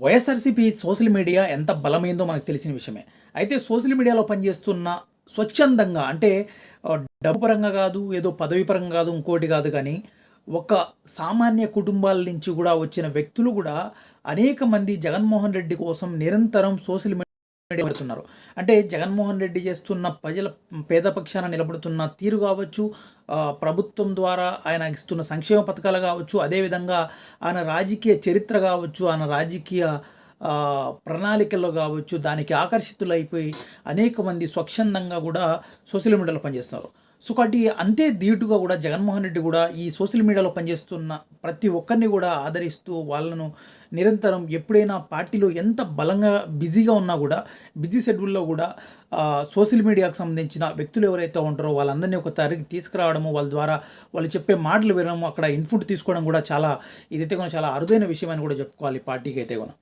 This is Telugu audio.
వైఎస్ఆర్సీపీ సోషల్ మీడియా ఎంత బలమైందో మనకు తెలిసిన విషయమే. అయితే సోషల్ మీడియాలో పనిచేస్తున్న స్వచ్ఛందంగా అంటే డబ్బు పరంగా కాదు ఏదో పదవి పరంగా కాదు ఇంకోటి కాదు కానీ ఒక సామాన్య కుటుంబాల నుంచి కూడా వచ్చిన వ్యక్తులు కూడా అనేక మంది జగన్మోహన్ రెడ్డి కోసం నిరంతరం సోషల్ మీడియా పెడుతున్నారు అంటే జగన్మోహన్ రెడ్డి చేస్తున్న ప్రజల పేద పక్షాన నిలబడుతున్న తీరు కావచ్చు ప్రభుత్వం ద్వారా ఆయన ఇస్తున్న సంక్షేమ పథకాలు కావచ్చు అదేవిధంగా ఆయన రాజకీయ చరిత్ర కావచ్చు ఆయన రాజకీయ ప్రణాళికల్లో కావచ్చు దానికి ఆకర్షితులైపోయి అనేక మంది స్వచ్ఛందంగా కూడా సోషల్ మీడియాలో పనిచేస్తున్నారు. సో కాబట్టి అంతే ధీటుగా కూడా జగన్మోహన్ రెడ్డి కూడా ఈ సోషల్ మీడియాలో పనిచేస్తున్న ప్రతి ఒక్కరిని కూడా ఆదరిస్తూ వాళ్ళను నిరంతరం ఎప్పుడైనా పార్టీలో ఎంత బలంగా బిజీగా ఉన్నా కూడా బిజీ షెడ్యూల్లో కూడా సోషల్ మీడియాకు సంబంధించిన వ్యక్తులు ఎవరైతే ఉంటారో వాళ్ళందరినీ ఒక తరగి తీసుకురావడము వాళ్ళ ద్వారా వాళ్ళు చెప్పే మాటలు వినడము అక్కడ ఇన్పుట్ తీసుకోవడం కూడా చాలా ఇదైతే కూడా చాలా అరుదైన విషయం అని కూడా చెప్పుకోవాలి పార్టీకి అయితే కూడా